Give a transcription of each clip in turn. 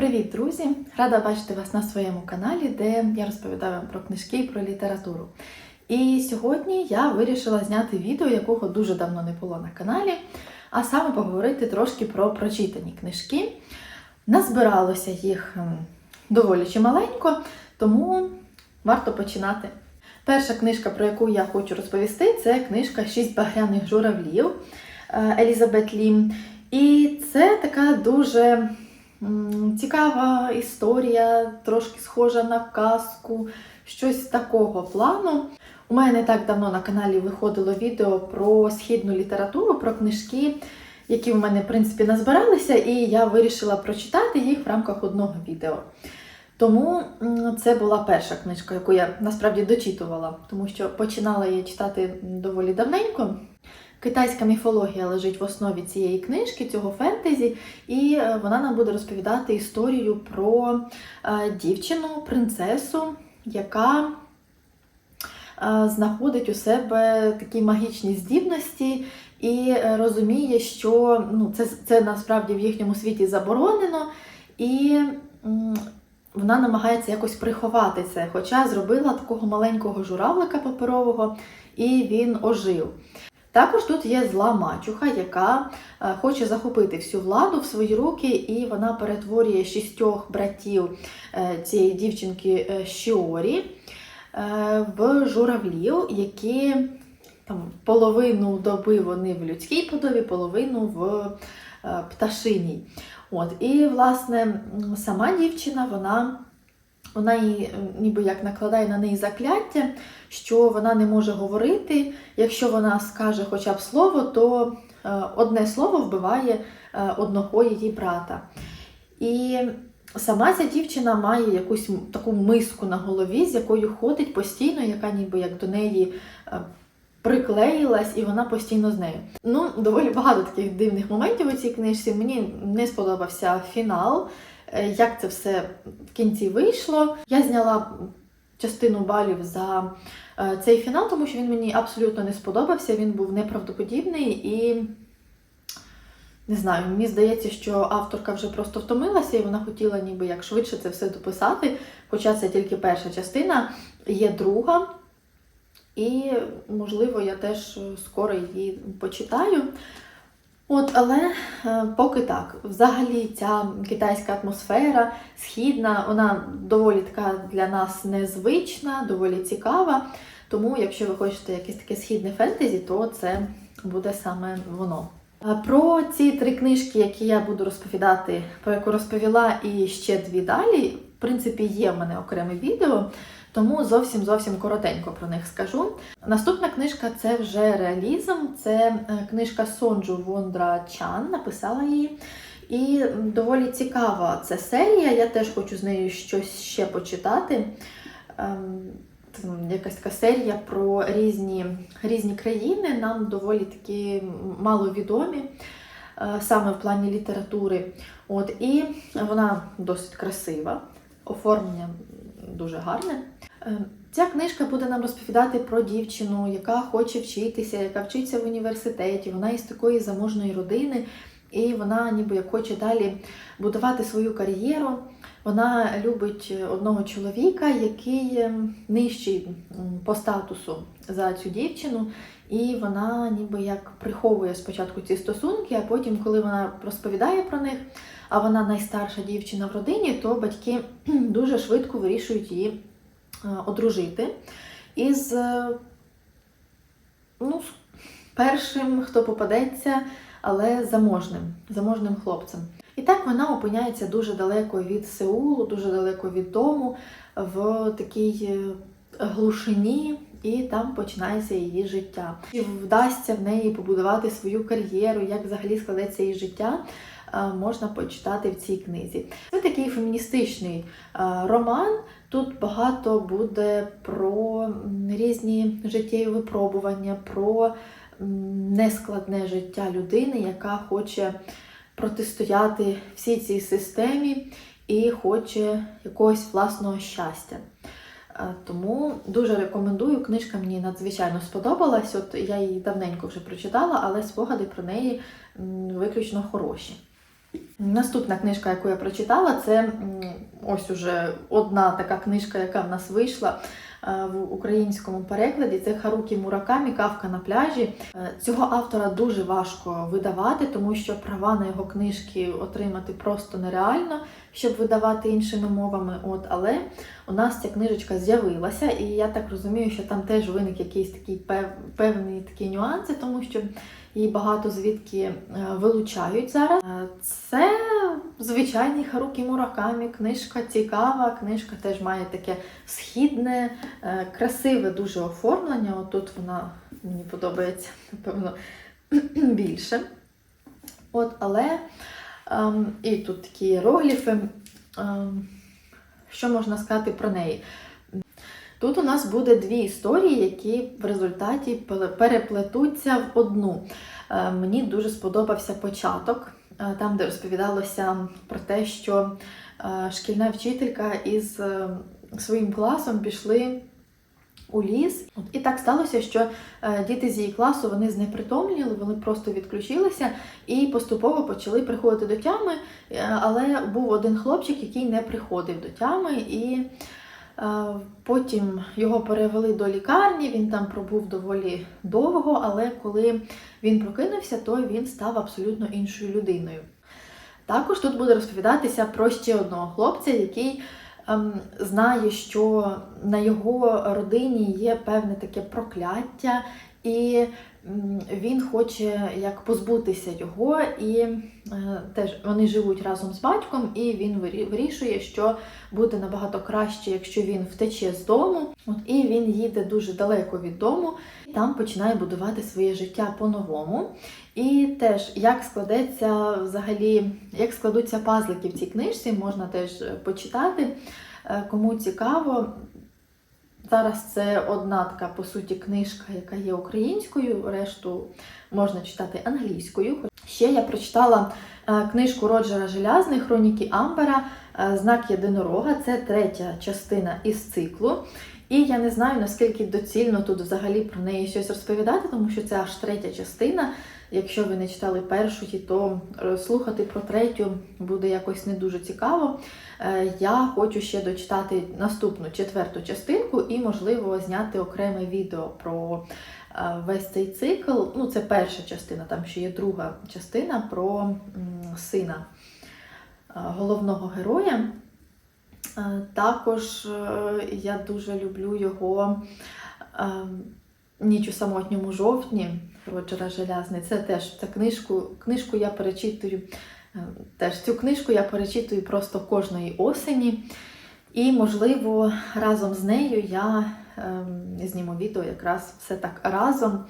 Привіт, друзі! Рада бачити вас на своєму каналі, де я розповідаю вам про книжки і про літературу. І сьогодні я вирішила зняти відео, якого дуже давно не було на каналі, а саме поговорити трошки про прочитані книжки. Назбиралося їх доволі чималенько, тому варто починати. Перша книжка, про яку я хочу розповісти, це книжка Шість багряних журавлів е, Елізабет Лім. І це така дуже цікава історія, трошки схожа на казку, щось такого плану. У мене не так давно на каналі виходило відео про східну літературу, про книжки, які в мене, в принципі, назбиралися, і я вирішила прочитати їх в рамках одного відео. Тому це була перша книжка, яку я насправді дочитувала, тому що починала я читати доволі давненько. Китайська міфологія лежить в основі цієї книжки, цього фентезі, і е, вона нам буде розповідати історію про е, дівчину, принцесу, яка е, знаходить у себе такі магічні здібності і розуміє, що ну, це, це насправді в їхньому світі заборонено, і вона намагається якось приховати це, хоча зробила такого маленького журавлика паперового, і він ожив. Також тут є зла мачуха, яка е, хоче захопити всю владу в свої руки, і вона перетворює шістьох братів е, цієї дівчинки е, Шіорі е, в журавлів, які там, половину доби вони в людській подобі, половину в пташиній. От, і, власне, сама дівчина, вона. Вона їй е, ніби як накладає на неї закляття, що вона не може говорити. Якщо вона скаже хоча б слово, то е, одне слово вбиває е, одного її брата. І сама ця дівчина має якусь таку миску на голові, з якою ходить постійно, яка ніби як до неї приклеїлась, і вона постійно з нею. Ну, доволі багато таких дивних моментів у цій книжці. Мені не сподобався фінал як це все в кінці вийшло. Я зняла частину балів за е, цей фінал, тому що він мені абсолютно не сподобався. Він був неправдоподібний і. Не знаю, мені здається, що авторка вже просто втомилася, і вона хотіла ніби як швидше це все дописати. Хоча це тільки перша частина, є друга. І, можливо, я теж скоро її почитаю. От, але е, поки так. Взагалі ця китайська атмосфера східна, вона доволі така для нас незвична, доволі цікава. Тому, якщо ви хочете якесь таке східне фентезі, то це буде саме воно. Про ці три книжки, які я буду розповідати, про яку розповіла, і ще дві далі, в принципі, є в мене окреме відео, тому зовсім зовсім коротенько про них скажу. Наступна книжка це вже реалізм. Це е, книжка Сонджу Вондра Чан, написала її. І доволі цікава ця серія. Я теж хочу з нею щось ще почитати. Ем, Якась така серія про різні, різні країни, нам доволі такі маловідомі, е, саме в плані літератури. От, і вона досить красива, оформлення дуже гарне. Е, Ця книжка буде нам розповідати про дівчину, яка хоче вчитися, яка вчиться в університеті. Вона із такої заможної родини, і вона ніби як хоче далі будувати свою кар'єру. Вона любить одного чоловіка, який ем, нижчий по статусу за цю дівчину, і вона ніби як приховує спочатку ці стосунки, а потім, коли вона розповідає про них, а вона найстарша дівчина в родині, то батьки дуже швидко вирішують її е, одружити із е, ну, першим, хто попадеться, але заможним, заможним хлопцем. І так вона опиняється дуже далеко від Сеулу, дуже далеко від дому, в такій е, глушині, і там починається її життя. Чи вдасться в неї побудувати свою кар'єру, як взагалі складеться її життя, можна почитати в цій книзі. Це такий феміністичний е, роман. Тут багато буде про різні життєві випробування, про нескладне життя людини, яка хоче протистояти всій цій системі і хоче якогось власного щастя. Е, Тому дуже рекомендую. Книжка мені надзвичайно сподобалась. От я її давненько вже прочитала, але спогади про неї виключно хороші. Наступна книжка, яку я прочитала, це ось уже одна така книжка, яка в нас вийшла е, в українському перекладі. Це Харукі Муракамі Кавка на пляжі. Е, Цього автора дуже важко видавати, тому що права на його книжки отримати просто нереально, щоб видавати іншими мовами. От, але у нас ця книжечка з'явилася, і я так розумію, що там теж виник якийсь такий пев, певні такі нюанси, тому що її багато звідки е, вилучають зараз. Е, Це звичайний Харукі Муракамі, книжка цікава, книжка теж має таке східне, е, красиве дуже оформлення. Отут вона мені подобається, напевно, більше. От, але ем, і тут такі іерогліфи. Ем, що можна сказати про неї? Тут у нас буде дві історії, які в результаті переплетуться в одну. Е, Мені дуже сподобався початок, е, там, де розповідалося про те, що е, шкільна вчителька із своїм класом пішли у ліс. От, І так сталося, що е, діти з її класу вони знепритомніли, вони просто відключилися і поступово почали приходити до тями. Е, Але був один хлопчик, який не приходив до тями, і е, потім його перевели до лікарні. Він там пробув доволі довго, але коли він прокинувся, то він став абсолютно іншою людиною. Також тут буде розповідатися про ще одного хлопця, який знає, що на його родині є певне таке прокляття, і він хоче як позбутися його, і е, теж вони живуть разом з батьком, і він вирішує, що буде набагато краще, якщо він втече з дому. От, і він їде дуже далеко від дому, там починає будувати своє життя по-новому. І теж як складеться взагалі, як складуться пазлики в цій книжці, можна теж е, почитати. Е, Кому цікаво, зараз це одна така, по суті, книжка, яка є українською, решту можна читати англійською. Ще я прочитала е, книжку Роджера Желязний Хроніки Амбера Знак єдинорога. Це третя частина із циклу. І я не знаю, наскільки доцільно тут взагалі про неї щось розповідати, тому що це аж третя частина. Якщо ви не читали першу, то е, слухати про третю буде якось не дуже цікаво. Е, Я хочу ще дочитати наступну четверту частинку і, можливо, зняти окреме відео про е, весь цей цикл. Ну, це перша частина, там ще є друга частина про сина головного героя. Також я дуже люблю його е, Ніч у самотньому жовтні Роджера Желязний. Це теж ця книжку, книжку я перечитую. е, Теж цю книжку я перечитую просто кожної осені. І, можливо, разом з нею я ем, зніму відео якраз все так разом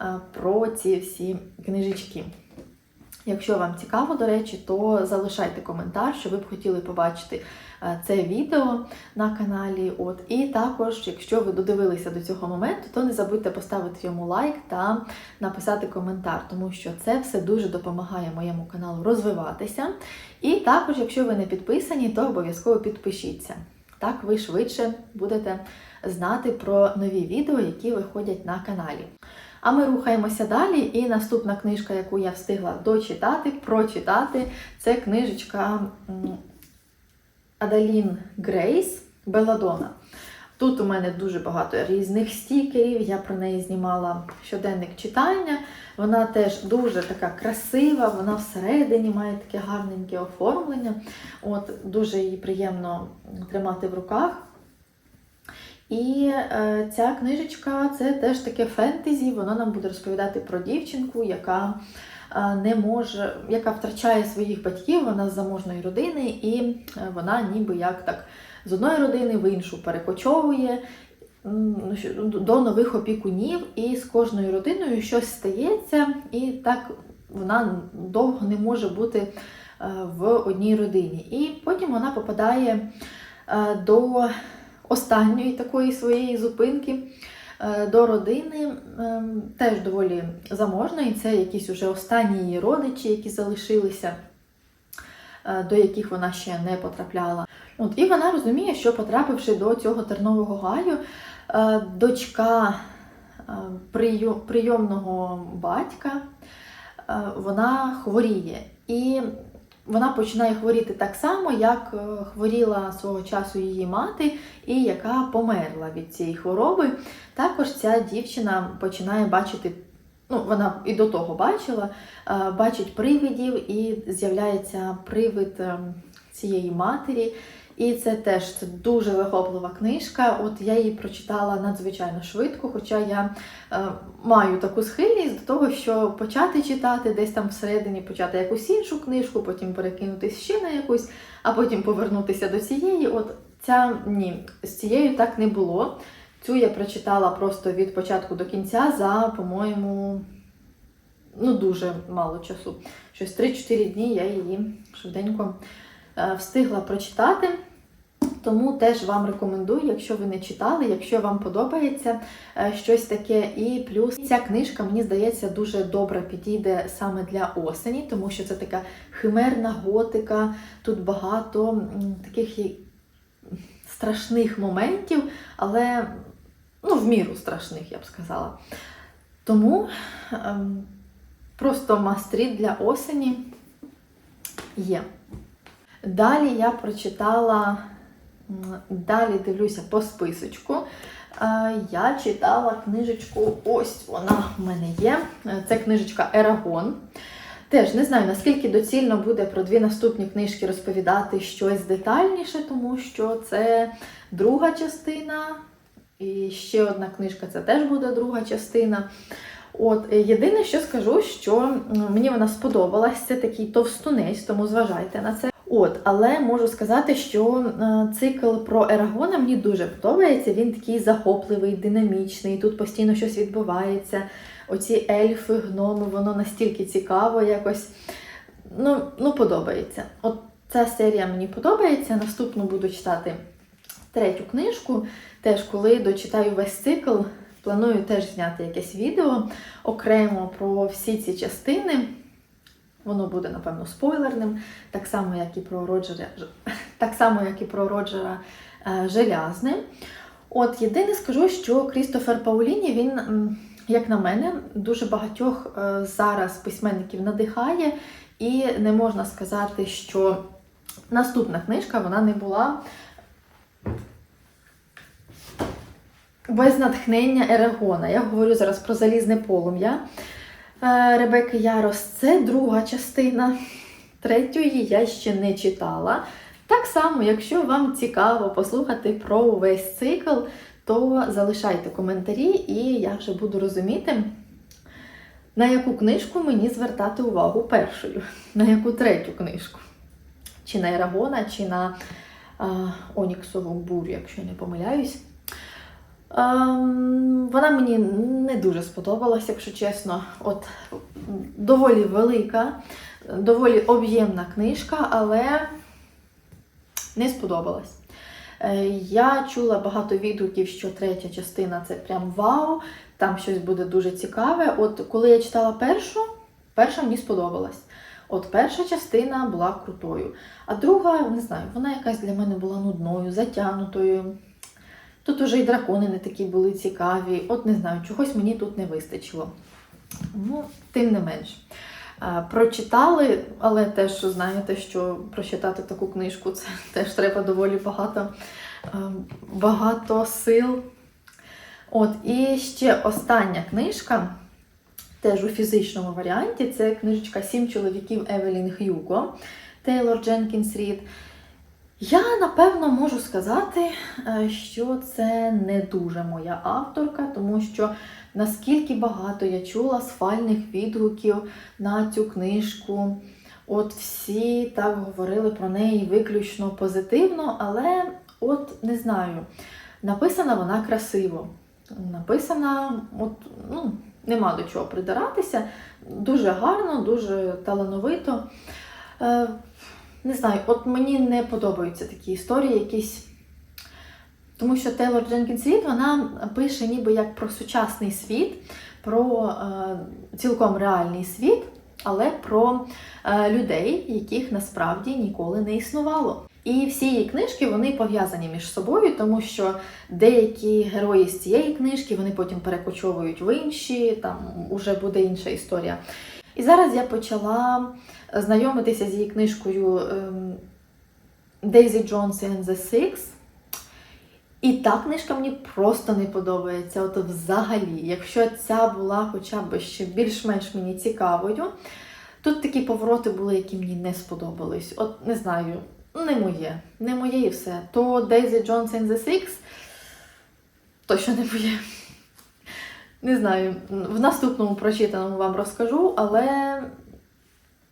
е, про ці всі книжечки. Якщо вам цікаво, до речі, то залишайте коментар, що ви б хотіли побачити е, це відео на каналі. От і також, якщо ви додивилися до цього моменту, то не забудьте поставити йому лайк та написати коментар, тому що це все дуже допомагає моєму каналу розвиватися. І також, якщо ви не підписані, то обов'язково підпишіться. Так ви швидше будете знати про нові відео, які виходять на каналі. А ми рухаємося далі. І наступна книжка, яку я встигла дочитати, прочитати, це книжечка Адалін Грейс Беладона. Тут у мене дуже багато різних стікерів, я про неї знімала щоденник читання. Вона теж дуже така красива, вона всередині має таке гарненьке оформлення. От, Дуже її приємно тримати в руках. І е, ця книжечка це теж таке фентезі. Вона нам буде розповідати про дівчинку, яка не може, яка втрачає своїх батьків, вона з заможної родини, і е, вона ніби як так з одної родини в іншу перекочовує ну, до нових опікунів, і з кожною родиною щось стається, і так вона довго не може бути е, в одній родині. І потім вона попадає е, до останньої такої своєї зупинки е, до родини, ем, теж доволі заможної. Це якісь уже останні її родичі, які залишилися, е, до яких вона ще не потрапляла. От, і вона розуміє, що потрапивши до цього тернового гаю, е, дочка е, прийомного батька, е, вона хворіє. І вона починає хворіти так само, як е, хворіла свого часу її мати, і яка померла від цієї хвороби. Також ця дівчина починає бачити, ну вона і до того бачила, е, бачить привидів, і з'являється привид е, цієї матері. І це теж це дуже захоплива книжка. От я її прочитала надзвичайно швидко, хоча я е, маю таку схильність до того, що почати читати десь там всередині, почати якусь іншу книжку, потім перекинутися ще на якусь, а потім повернутися до цієї. От ця ні, з цією так не було. Цю я прочитала просто від початку до кінця за, по-моєму, ну дуже мало часу. Щось 3-4 дні я її швиденько встигла прочитати. Тому теж вам рекомендую, якщо ви не читали, якщо вам подобається е, щось таке. І плюс ця книжка, мені здається, дуже добре підійде саме для осені, тому що це така химерна готика, тут багато таких страшних моментів, але ну, в міру страшних, я б сказала. Тому ем, просто мастріт для осені є. Далі я прочитала, далі дивлюся по списочку. Е, Я читала книжечку, ось вона в мене є. Е, Це книжечка Ерагон. Теж не знаю, наскільки доцільно буде про дві наступні книжки розповідати щось детальніше, тому що це друга частина, і ще одна книжка це теж буде друга частина. От, е, єдине, що скажу, що мені вона сподобалась, це такий товстунець, тому зважайте на це. От, але можу сказати, що е, цикл про Ерагона мені дуже подобається. Він такий захопливий, динамічний. Тут постійно щось відбувається. Оці ельфи, гноми, воно настільки цікаво якось. Ну, ну подобається. От ця серія мені подобається. Наступну буду читати третю книжку. Теж коли дочитаю весь цикл, планую теж зняти якесь відео окремо про всі ці частини. Воно буде, напевно, спойлерним, так само, як і про Роджера, так само, як і про Роджера е, Желязне. От єдине скажу, що Крістофер Пауліні, він, як на мене, дуже багатьох е, зараз письменників надихає, і не можна сказати, що наступна книжка вона не була без натхнення Ерегона. Я говорю зараз про залізне полум'я. Е, Ребекки Ярос це друга частина. Третьої я ще не читала. Так само, якщо вам цікаво послухати про увесь цикл, то залишайте коментарі, і я вже буду розуміти, на яку книжку мені звертати увагу першою, на яку третю книжку. Чи на Ерагона, чи на е, Оніксову бурю, якщо я не помиляюсь. Ем, вона мені не дуже сподобалась, якщо чесно. От доволі велика, доволі об'ємна книжка, але не сподобалась. Е, Я чула багато відгуків, що третя частина це прям вау, там щось буде дуже цікаве. От коли я читала першу, перша мені сподобалась. От перша частина була крутою, а друга, не знаю, вона якась для мене була нудною, затягнутою. Тут уже і дракони не такі були цікаві. От не знаю, чогось мені тут не вистачило. Ну, тим не менш. Прочитали, але теж знаєте, що прочитати таку книжку це теж треба доволі багато, багато сил. От, і ще остання книжка, теж у фізичному варіанті, це книжечка Сім чоловіків Евелін Х'юго, Тейлор Дженкінс Рід. Я напевно можу сказати, е, що це не дуже моя авторка, тому що наскільки багато я чула сфальних відгуків на цю книжку. От всі так говорили про неї виключно позитивно, але от не знаю, написана вона красиво. Написана, от, ну, нема до чого придиратися. Дуже гарно, дуже талановито. Не знаю, от мені не подобаються такі історії якісь. Тому що Тейлор Дженкінс Рід вона пише ніби як про сучасний світ, про е, цілком реальний світ, але про е, людей, яких насправді ніколи не існувало. І всі її книжки вони пов'язані між собою, тому що деякі герої з цієї книжки вони потім перекочовують в інші, там уже буде інша історія. І зараз я почала знайомитися з її книжкою ем, Daisy Jones and the Six. І та книжка мені просто не подобається. От взагалі, якщо ця була хоча б ще більш-менш мені цікавою, тут такі повороти були, які мені не сподобались. От не знаю, не моє. Не моє і все. То Daisy Jones and the Six точно не моє. Не знаю, в наступному прочитаному вам розкажу, але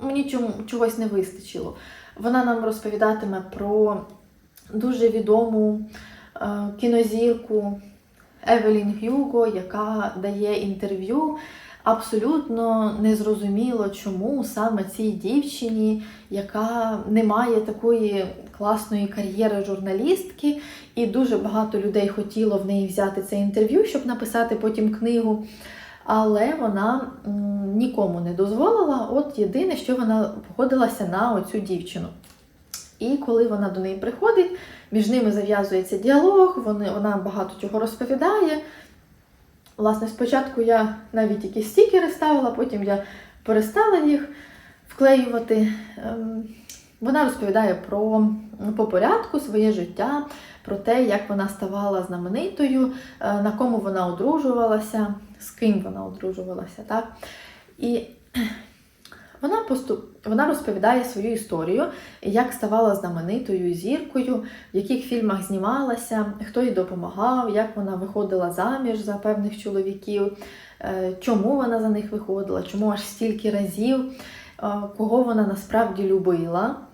мені чому, чогось не вистачило. Вона нам розповідатиме про дуже відому е, кінозірку Евелін Гюго, яка дає інтерв'ю. Абсолютно незрозуміло, чому саме цій дівчині, яка не має такої класної кар'єри журналістки, і дуже багато людей хотіло в неї взяти це інтерв'ю, щоб написати потім книгу. Але вона нікому не дозволила. От єдине, що вона погодилася на оцю дівчину. І коли вона до неї приходить, між ними зав'язується діалог, вони, вона багато чого розповідає. Власне, спочатку я навіть якісь стікери ставила, потім я перестала їх вклеювати. Вона розповідає про по порядку своє життя, про те, як вона ставала знаменитою, е, на кому вона одружувалася, з ким вона одружувалася. Так? І вона, поступ... вона розповідає свою історію, як ставала знаменитою зіркою, в яких фільмах знімалася, хто їй допомагав, як вона виходила заміж за певних чоловіків, е, чому вона за них виходила, чому аж стільки разів, е, кого вона насправді любила.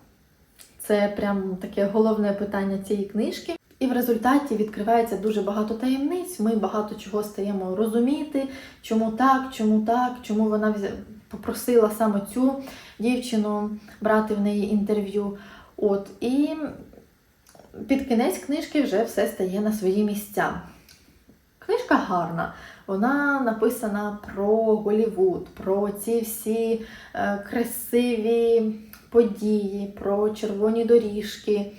Це прям таке головне питання цієї книжки. І в результаті відкривається дуже багато таємниць. Ми багато чого стаємо розуміти, чому так, чому так, чому вона попросила саме цю дівчину брати в неї інтерв'ю. От і під кінець книжки вже все стає на свої місця. Книжка гарна. Вона написана про Голівуд, про ці всі е, красиві події, про червоні доріжки.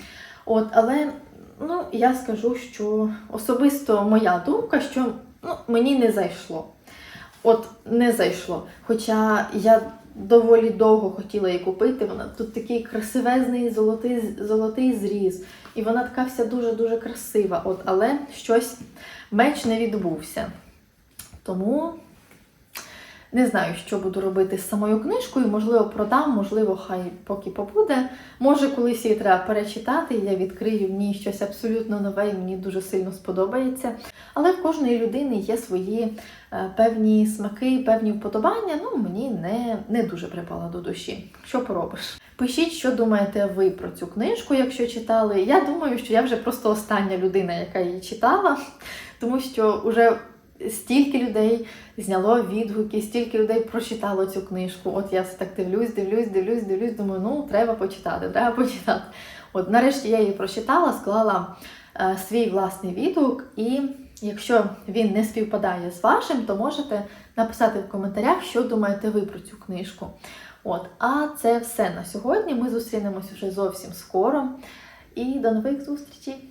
От, але ну, я скажу, що особисто моя думка, що ну, мені не зайшло. От не зайшло. Хоча я доволі довго хотіла її купити. Вона тут такий красивезний золотий, золотий зріз. І вона така вся дуже-дуже красива. От, але щось меч не відбувся. Тому не знаю, що буду робити з самою книжкою. Можливо, продам, можливо, хай поки побуде. Може, колись її треба перечитати, я відкрию в ній щось абсолютно нове, і мені дуже сильно сподобається. Але в кожної людини є свої е, певні смаки, певні вподобання. Ну, мені не, не дуже припала до душі. Що поробиш? Пишіть, що думаєте ви про цю книжку, якщо читали. Я думаю, що я вже просто остання людина, яка її читала, тому що вже стільки людей зняло відгуки, стільки людей прочитало цю книжку. От я все так дивлюсь, дивлюсь, дивлюсь, дивлюсь, думаю, ну треба почитати, треба почитати. От нарешті я її прочитала, склала е, свій власний відгук, і якщо він не співпадає з вашим, то можете написати в коментарях, що думаєте ви про цю книжку. От, а це все на сьогодні. Ми зустрінемось вже зовсім скоро. І до нових зустрічей!